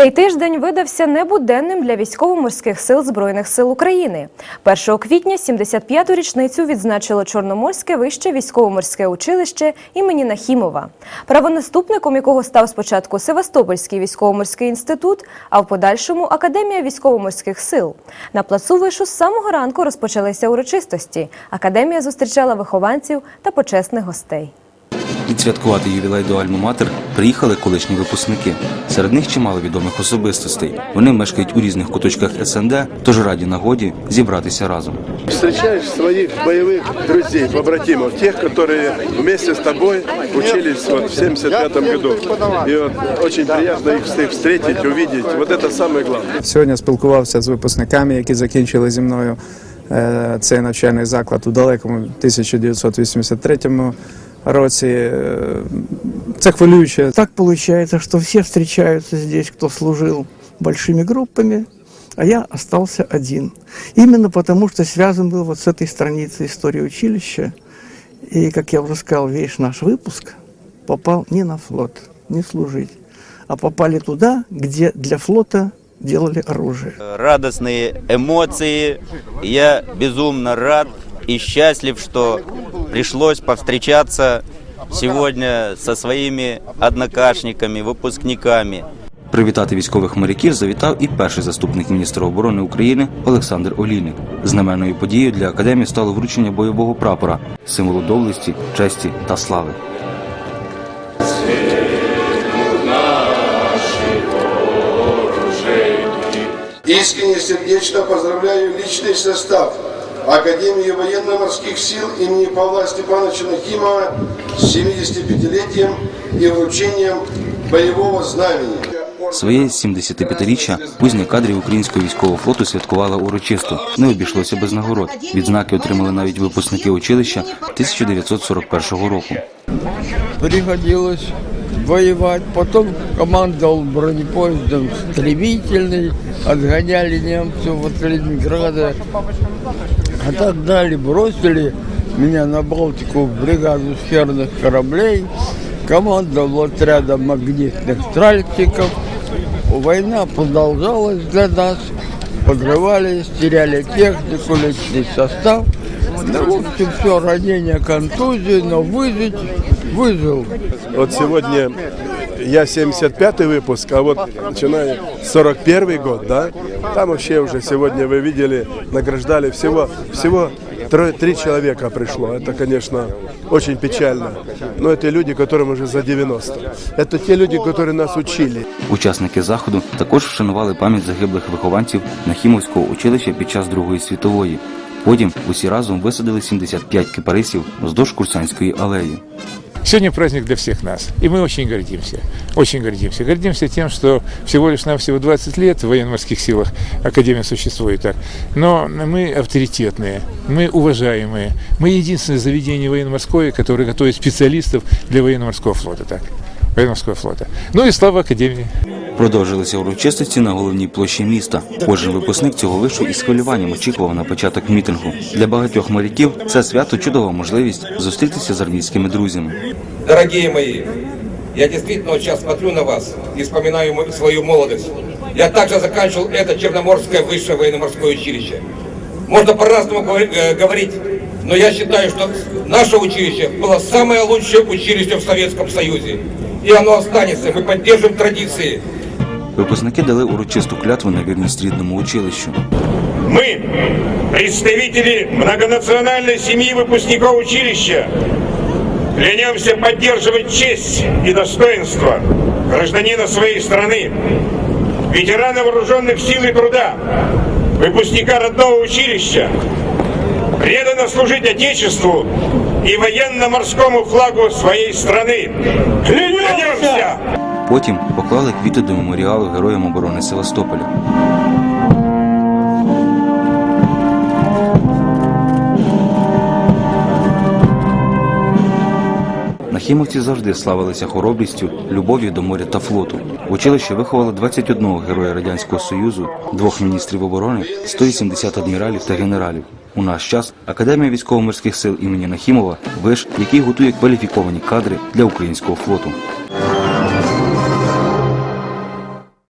Цей тиждень видався небуденним для військово-морських сил Збройних сил України. 1 квітня 75-ту річницю відзначило Чорноморське вище військово-морське училище імені Нахімова, правонаступником якого став спочатку Севастопольський військово-морський інститут, а в подальшому Академія військово-морських сил. На плацу вишу з самого ранку розпочалися урочистості. Академія зустрічала вихованців та почесних гостей. Відсвяткувати ювілей до Альма-Матер приїхали колишні випускники. Серед них чимало відомих особистостей. Вони мешкають у різних куточках СНД, тож раді нагоді зібратися разом. Встречаешь своих боевых друзей, побратимов, тех, которые вместе с тобой учились вот в 75 году. И вот очень приятно их всех встретить, увидеть. Вот это самое главное. Сьогодні спілкувався з випускниками, які закінчили зі мною е, цей навчальний заклад у далекому 1983 році. Е, Це хвилююче. Так получается, что все встречаются здесь, кто служил большими группами, а я остался один. Именно потому, что связан был вот с этой страницей истории училища. И, как я уже сказал, весь наш выпуск попал не на флот, не служить, а попали туда, где для флота делали оружие. радостные эмоции. Я безумно рад и счастлив, что пришлось повстречаться сегодня со своими однокашниками, выпускниками. Привітати військових моряків завітав і перший заступник міністра оборони України Олександр Олійник. Знаменною подією для академії стало вручення бойового прапора, символу доблесті, честі та слави. Искренне сердечно поздравляю личный состав Академии военно-морских сил имени Павла Степановича Нахимова с 75-летием и вручением боевого знамени. Своє 75-річчя кузня кадрів українського військового флоту святкувала урочисто. Не обійшлося без нагород. Відзнаки отримали навіть випускники училища 1941 року. приходилось воевать. Потом командовал бронепоездом «Стремительный», отгоняли немцев от Ленинграда. А так далее бросили меня на Балтику в бригаду сферных кораблей, командовал отрядом магнитных тральщиков. Война продолжалась для нас, подрывались, теряли технику, личный состав. Ну, в общем, все, ранения, контузии, но выжить выжил. Вот сегодня я 75-й выпуск, а вот начиная 41 год, да, там вообще уже сегодня вы видели, награждали всего, всего трое, три человека пришло. Это, конечно, очень печально. Но это люди, которым уже за 90. Это те люди, которые нас учили. Учасники заходу також вшанували пам'ять загиблих вихованців Нахімовського училища під час Другої світової. Потім усі разом висадили 75 кипарисів вздовж Курсанської алеї. Сегодня праздник для всех нас, и мы очень гордимся, очень гордимся. Гордимся тем, что всего лишь навсего 20 лет в военно-морских силах Академия существует так, но мы авторитетные, мы уважаемые, мы единственное заведение военно-морское, которое готовит специалистов для военно-морского флота, так, военно-морского флота. Ну и слава Академии. Продовжилися урочистості на головній площі міста. Кожен випускник цього вишу із хвилюванням очікував на початок мітингу. Для багатьох моряків це свято чудова можливість зустрітися з армійськими друзями. Дорогие мои, я действительно вот сейчас смотрю на вас и вспоминаю мою- свою молодость. Я также заканчивал это Черноморское высшее военно-морское училище. Можно по-разному говори- э, говорить, но я считаю, что наше училище было самое лучшее училище в Советском Союзе. И оно останется. Мы поддержим традиции. Випускники дали урочисту клятву на вірність рідному училищу. Мы, представители многонациональной семьи выпускников училища, клянемся поддерживать честь и достоинство гражданина своей страны, ветерана вооруженных сил и труда, выпускника родного училища, преданно служить Отечеству и военно-морскому флагу своей страны. Клянемся! Потім поклали квіти до меморіалу героям оборони Севастополя. Нахімовці завжди славилися хоробрістю, любов'ю до моря та флоту. Училище виховало 21 героя Радянського Союзу, двох міністрів оборони, 180 адміралів та генералів. У наш час Академія військово-морських сил імені Нахімова виш, який готує кваліфіковані кадри для українського флоту.